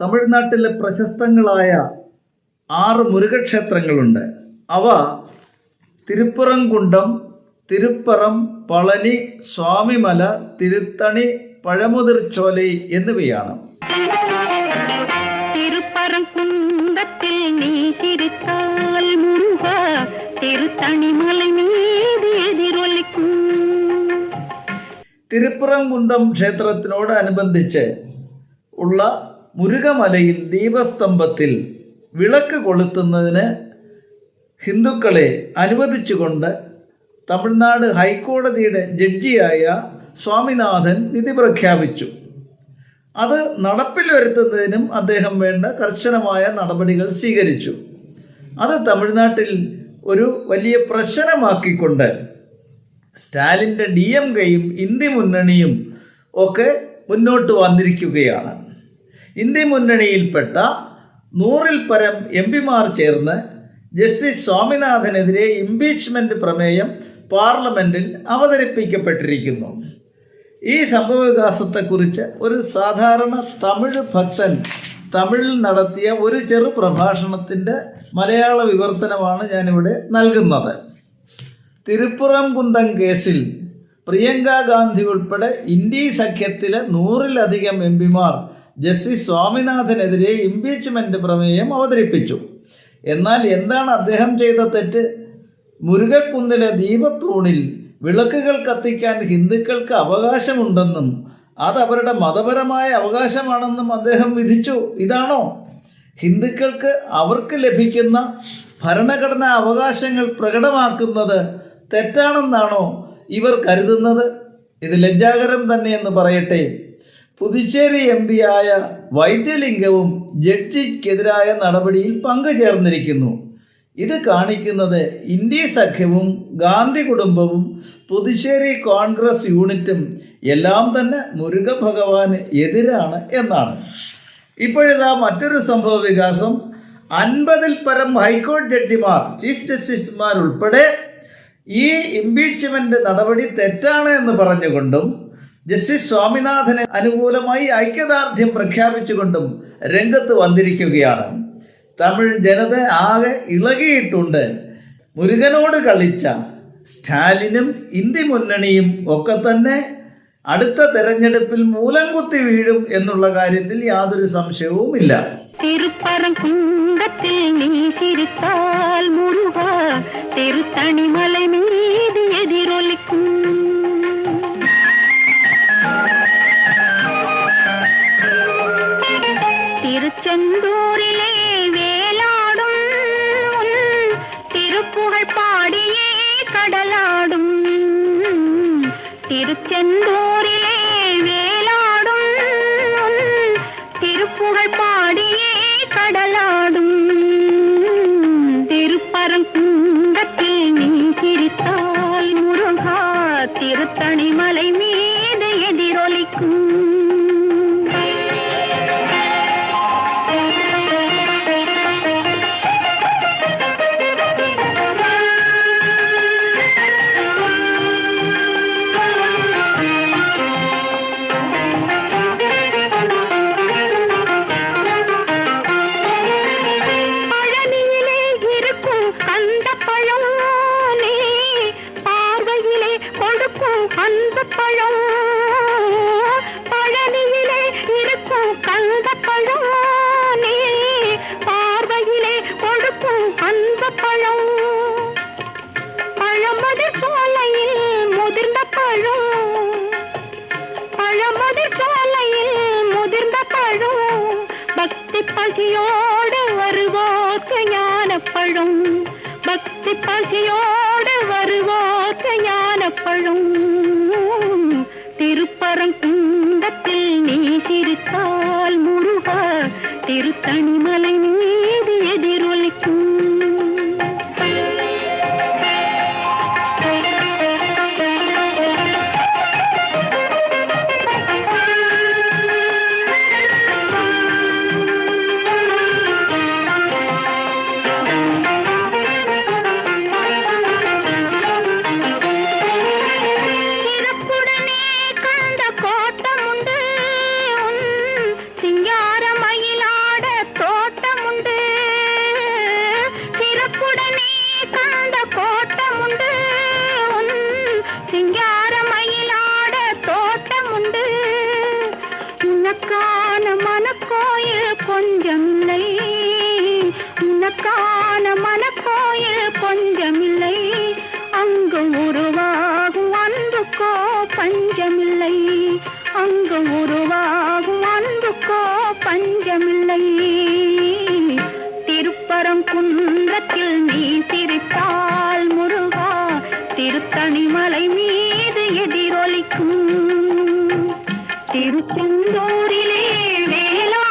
തമിഴ്നാട്ടിലെ പ്രശസ്തങ്ങളായ ആറ് മുരുകക്ഷേത്രങ്ങളുണ്ട്. അവ തിരുപ്പുറംകുണ്ടം തിരുപ്പറം പളനി സ്വാമിമല തിരുത്തണി പഴമുതിർച്ചോലി എന്നിവയാണ്. തിരുപ്പുറംകുണ്ടം നീ ക്ഷേത്രത്തിനോട് അനുബന്ധിച്ച് ഉള്ള മുരുകമലയിൽ ദീപസ്തംഭത്തിൽ വിളക്ക് കൊളുത്തുന്നതിന് ഹിന്ദുക്കളെ അനുവദിച്ചുകൊണ്ട് തമിഴ്നാട് ഹൈക്കോടതിയുടെ ജഡ്ജിയായ സ്വാമിനാഥൻ വിധി പ്രഖ്യാപിച്ചു. അത് നടപ്പിൽ വരുത്തുന്നതിനും അദ്ദേഹം വേണ്ട കർശനമായ നടപടികൾ സ്വീകരിച്ചു. അത് തമിഴ്നാട്ടിൽ ഒരു വലിയ പ്രശ്നമാക്കിക്കൊണ്ട് സ്റ്റാലിന്റെ ഡി എം കെയും ഇന്ത്യ മുന്നണിയും ഒക്കെ മുന്നോട്ട് വന്നിരിക്കുകയാണ്. ഇന്ത്യ മുന്നണിയിൽപ്പെട്ട നൂറിൽ പരം എം പിമാർ ചേർന്ന് ജസ്റ്റിസ് സ്വാമിനാഥനെതിരെ ഇംപീച്ച്മെന്റ് പ്രമേയം പാർലമെന്റിൽ അവതരിപ്പിക്കപ്പെട്ടിരിക്കുന്നു. ഈ സംഭവവികാസത്തെക്കുറിച്ച് ഒരു സാധാരണ തമിഴ് ഭക്തൻ തമിഴിൽ നടത്തിയ ഒരു ചെറു പ്രഭാഷണത്തിന്റെ മലയാള വിവർത്തനമാണ് ഞാനിവിടെ നൽകുന്നത്. തിരുപ്പുറംകുന്തം കേസിൽ പ്രിയങ്ക ഗാന്ധി ഉൾപ്പെടെ ഇന്ത്യ സഖ്യത്തിലെ നൂറിലധികം എം പിമാർ ജസ്റ്റിസ് സ്വാമിനാഥനെതിരെ ഇംപീച്ച്മെന്റ് പ്രമേയം അവതരിപ്പിച്ചു. എന്നാൽ എന്താണ് അദ്ദേഹം ചെയ്ത തെറ്റ്? മുരുകക്കുന്നിലെ ദീപത്തൂണിൽ വിളക്കുകൾ കത്തിക്കാൻ ഹിന്ദുക്കൾക്ക് അവകാശമുണ്ടെന്നും അത് അവരുടെ മതപരമായ അവകാശമാണെന്നും അദ്ദേഹം വിധിച്ചു. ഇതാണോ? ഹിന്ദുക്കൾക്ക് അവർക്ക് ലഭിക്കുന്ന ഭരണഘടനാ അവകാശങ്ങൾ പ്രകടമാക്കുന്നത് തെറ്റാണെന്നാണോ ഇവർ കരുതുന്നത്? ഇത് ലജ്ജാകരം തന്നെയെന്ന് പറയട്ടെ. പുതുച്ചേരി എം പിയായ വൈദ്യലിംഗവും ജഡ്ജിക്കെതിരായ നടപടിയിൽ പങ്കുചേർന്നിരിക്കുന്നു. ഇത് കാണിക്കുന്നത് ഇന്ത്യ സഖ്യവും ഗാന്ധി കുടുംബവും പുതുശ്ശേരി കോൺഗ്രസ് യൂണിറ്റും എല്ലാം തന്നെ മുരുക ഭഗവാന് എതിരാണ് എന്നാണ്. ഇപ്പോഴിതാ മറ്റൊരു സംഭവ വികാസം. അൻപതിൽ പരം ഹൈക്കോടതി ജഡ്ജിമാർ ചീഫ് ജസ്റ്റിസുമാർ ഉൾപ്പെടെ ഈ ഇംപീച്ച്മെന്റ് നടപടി തെറ്റാണ് എന്ന് പറഞ്ഞുകൊണ്ടും ജസ്റ്റിസ് സ്വാമിനാഥന് അനുകൂലമായി ഐക്യദാർഢ്യം പ്രഖ്യാപിച്ചുകൊണ്ടും രംഗത്ത് വന്നിരിക്കുകയാണ്. തമിഴ് ജനത ആകെ ഇളകിയിട്ടുണ്ട്. മുരുകനോട് കളിച്ച സ്റ്റാലിനും ഇന്ത്യ മുന്നണിയും ഒക്കെ തന്നെ അടുത്ത തെരഞ്ഞെടുപ്പിൽ മൂലം കുത്തി വീഴും എന്നുള്ള കാര്യത്തിൽ യാതൊരു സംശയവുമില്ല. ഇല്ല നീ ചിരിത്താൽ திருச்செந்தூரிலே வேலாடும். திருப்புகழ் பாடியே கடலா பசியோட வருவோர்க்கு ஞானப்பழும். பக்தி பசியோட வருவோர்க்கு ஞானப்பழும். திருப்பரங்குன்றத்தில் நீ சிரித்தால் முருக திருத்தணிமலை சிங்கார மயிலாட தோட்டம் உண்டு உனக்கான மனக்கோயில் கொஞ்சமில்லை. உனக்கான மனக்கோயில் கொஞ்சமில்லை. அங்கு உருவாகும் அன்புக்கோ பஞ்சமில்லை. அங்கு சோரிலே வேலா